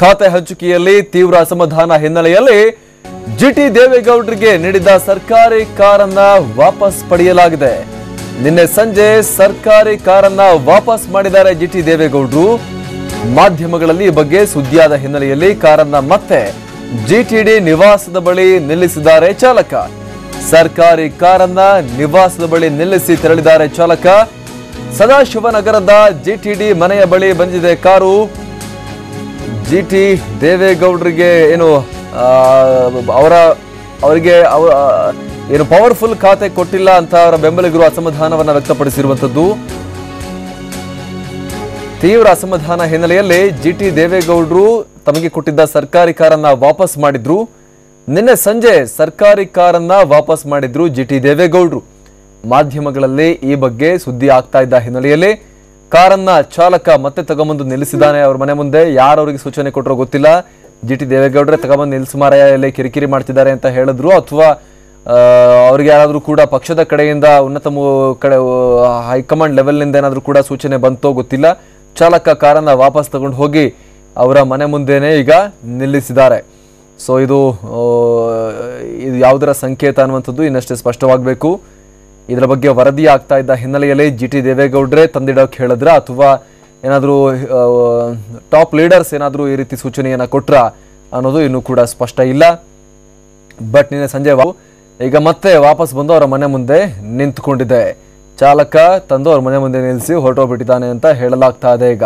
ಖಾತೆ ಹಂಚಿಕೆಯಲ್ಲಿ ತೀವ್ರ ಅಸಮಾಧಾನ ಹಿನ್ನೆಲೆಯಲ್ಲಿ ಜಿಟಿ ದೇವೇಗೌಡರಿಗೆ ನೀಡಿದ ಸರ್ಕಾರಿ ಕಾರನ್ನ ವಾಪಸ್ ಪಡೆಯಲಾಗಿದೆ. ನಿನ್ನೆ ಸಂಜೆ ಸರ್ಕಾರಿ ಕಾರನ್ನ ವಾಪಸ್ ಮಾಡಿದ್ದಾರೆ ಜಿಟಿ ದೇವೇಗೌಡರು. ಮಾಧ್ಯಮಗಳಲ್ಲಿ ಈ ಬಗ್ಗೆ ಸುದ್ದಿಯಾದ ಹಿನ್ನೆಲೆಯಲ್ಲಿ ಕಾರನ್ನ ಮತ್ತೆ ಜಿಟಿಡಿ ನಿವಾಸದ ಬಳಿ ನಿಲ್ಲಿಸಿದ್ದಾರೆ ಚಾಲಕ. ಸರ್ಕಾರಿ ಕಾರನ್ನ ನಿವಾಸದ ಬಳಿ ನಿಲ್ಲಿಸಿ ತೆರಳಿದ್ದಾರೆ ಚಾಲಕ. ಸದಾಶಿವನಗರದ ಜಿಟಿಡಿ ಮನೆಯ ಬಳಿ ಬಂದಿದೆ ಕಾರು. ಜಿಟಿ ದೇವೇಗೌಡರಿಗೆ ಏನು ಅವರ, ಅವರಿಗೆ ಅವ- ಏನು ಪವರ್ಫುಲ್ ಖಾತೆ ಕೊಟ್ಟಿಲ್ಲ ಅಂತ ಅವರ ಬೆಂಬಲಿಗರು ಅಸಮಾಧಾನವನ್ನು ವ್ಯಕ್ತಪಡಿಸಿರುವಂತದ್ದು ತೀವ್ರ ಅಸಮಾಧಾನ ಹಿನ್ನೆಲೆಯಲ್ಲಿ ಜಿ ಟಿ ದೇವೇಗೌಡರು ತಮಗೆ ಕೊಟ್ಟಿದ್ದ ಸರ್ಕಾರಿ ಕಾರನ್ನ ವಾಪಸ್ ಮಾಡಿದ್ರು. ನಿನ್ನೆ ಸಂಜೆ ಸರ್ಕಾರಿ ಕಾರನ್ನ ವಾಪಸ್ ಮಾಡಿದ್ರು ಜಿ ಟಿ ದೇವೇಗೌಡರು. ಮಾಧ್ಯಮಗಳಲ್ಲಿ ಈ ಬಗ್ಗೆ ಸುದ್ದಿ ಆಗ್ತಾ ಇದ್ದ ಹಿನ್ನೆಲೆಯಲ್ಲಿ ಕಾರನ್ನ ಚಾಲಕ ಮತ್ತೆ ತಗೊಂಬಂದು ನಿಲ್ಲಿಸಿದ್ದಾನೆ ಅವ್ರ ಮನೆ ಮುಂದೆ. ಯಾರು ಅವರಿಗೆ ಸೂಚನೆ ಕೊಟ್ಟರೋ ಗೊತ್ತಿಲ್ಲ. ಜಿಟಿ ದೇವೇಗೌಡ್ರೆ ತಗೊಂಬಂದು ನಿಲ್ಸು ಮಾರಾಯ ಇಲ್ಲಿ ಕಿರಿಕಿರಿ ಮಾಡ್ತಿದ್ದಾರೆ ಅಂತ ಹೇಳಿದ್ರು. ಅಥವಾ ಅವ್ರಿಗೆ ಯಾರಾದರೂ ಕೂಡ ಪಕ್ಷದ ಕಡೆಯಿಂದ ಉನ್ನತ ಕಡೆ ಹೈಕಮಾಂಡ್ ಲೆವೆಲ್ನಿಂದ ಏನಾದರೂ ಕೂಡ ಸೂಚನೆ ಬಂತೋ ಗೊತ್ತಿಲ್ಲ. ಚಾಲಕ ಕಾರನ್ನು ವಾಪಸ್ ತಗೊಂಡು ಹೋಗಿ ಅವರ ಮನೆ ಮುಂದೆನೇ ಈಗ ನಿಲ್ಲಿಸಿದ್ದಾರೆ. ಸೊ ಇದು ಇದು ಯಾವುದರ ಸಂಕೇತ ಅನ್ನುವಂಥದ್ದು ಇನ್ನಷ್ಟೇ ಸ್ಪಷ್ಟವಾಗಬೇಕು. ಇದರ ಬಗ್ಗೆ ವರದಿ ಆಗ್ತಾ ಇದ್ದ ಹಿನ್ನೆಲೆಯಲ್ಲಿ ಜಿ ಟಿ ದೇವೇಗೌಡ್ರೆ ತಂದಿಡೋಕೆ ಹೇಳಿದ್ರ ಅಥವಾ ಏನಾದರೂ ಟಾಪ್ ಲೀಡರ್ಸ್ ಏನಾದರೂ ಈ ರೀತಿ ಸೂಚನೆಯನ್ನು ಕೊಟ್ರ ಅನ್ನೋದು ಇನ್ನೂ ಕೂಡ ಸ್ಪಷ್ಟ ಇಲ್ಲ. ಬಟ್ ನಿನ್ನೆ ಸಂಜೆ ಈಗ ಮತ್ತೆ ವಾಪಸ್ ಬಂದು ಅವರ ಮನೆ ಮುಂದೆ ನಿಂತ್ಕೊಂಡಿದೆ. ಚಾಲಕ ತಂದು ಅವ್ರ ಮನೆ ಮುಂದೆ ನಿಲ್ಲಿಸಿ ಹೊರಟೋಗ್ಬಿಟ್ಟಿದ್ದಾನೆ ಅಂತ ಹೇಳಲಾಗ್ತಾ ಇದೆ ಈಗ.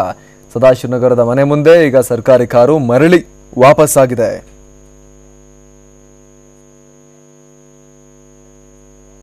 ಸದಾಶಿವನಗರದ ಮನೆ ಮುಂದೆ ಈಗ ಸರ್ಕಾರಿ ಕಾರು ಮರಳಿ ವಾಪಸ್ಸಾಗಿದೆ.